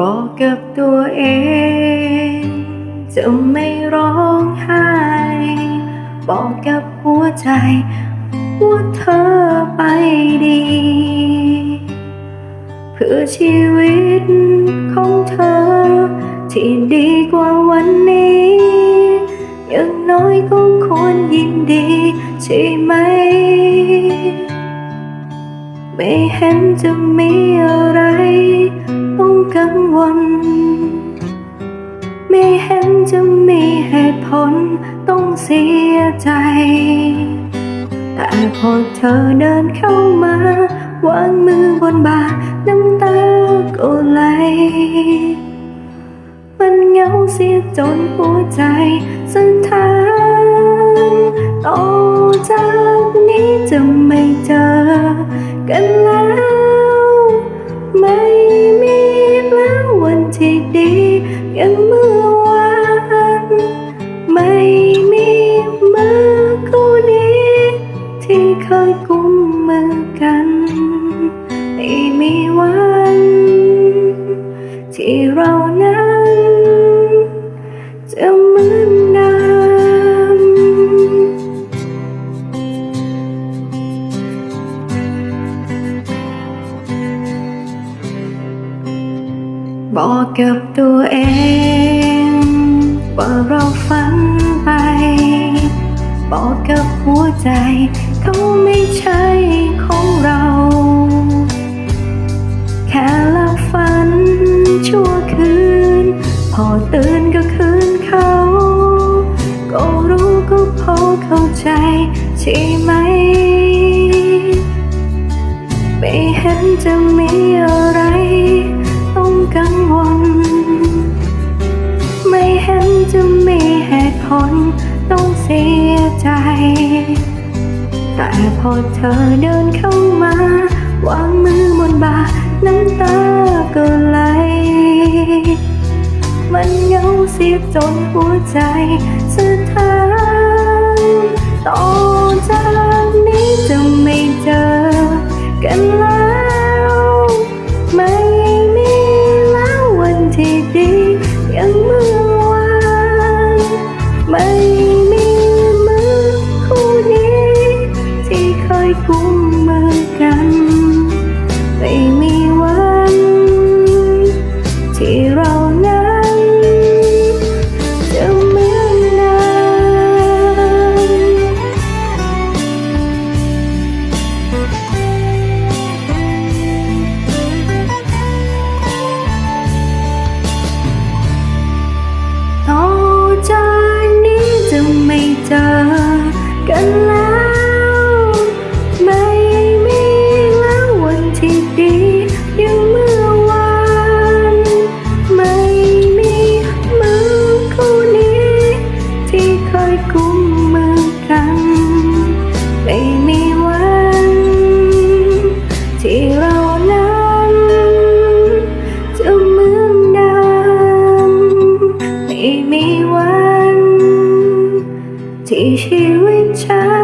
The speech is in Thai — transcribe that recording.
บอกกับตัวเอง จะไม่ร้องไห้ บอกกับหัวใจว่าเธอไปดี เพื่อชีวิตของเธอ ที่ดีกว่าวันนี้อย่างน้อยก็ควรยินดี ใช่ไหม ไม่เห็นจะมีอะไร กังวล ไม่เห็นจะมีเหตุผลต้องเสียใจ แต่พอเธอเดินเข้ามาวางมือบนบ่าน้ำตาก็ไหล มันเหงาเสียจนหัวใจสั่นทานต่อจากนี้จะไม่เจอกันแล้ว ที่เคยกุมมือกัน ไม่มีวัน ที่เรานั้น จะเหมือนเดิมบอกกับตัวเอง ว่าเราฝันไป บอกกับหัวใจ เขาไม่ใช่ของเรา แค่หลับฝันชั่วคืน พอตื่นก็คืนเขา ก็รู้ก็พอเข้าใจใช่ไหม ไม่เห็นจะมีอะไร ตุผลต้องเสียใจ แต่พอเธอเดินเข้ามาวางมือบนบ่าน้ำตาก็ไหล มันเหงาเสียจนหัวใจสะ 没有。 จ้า 提起，未拆。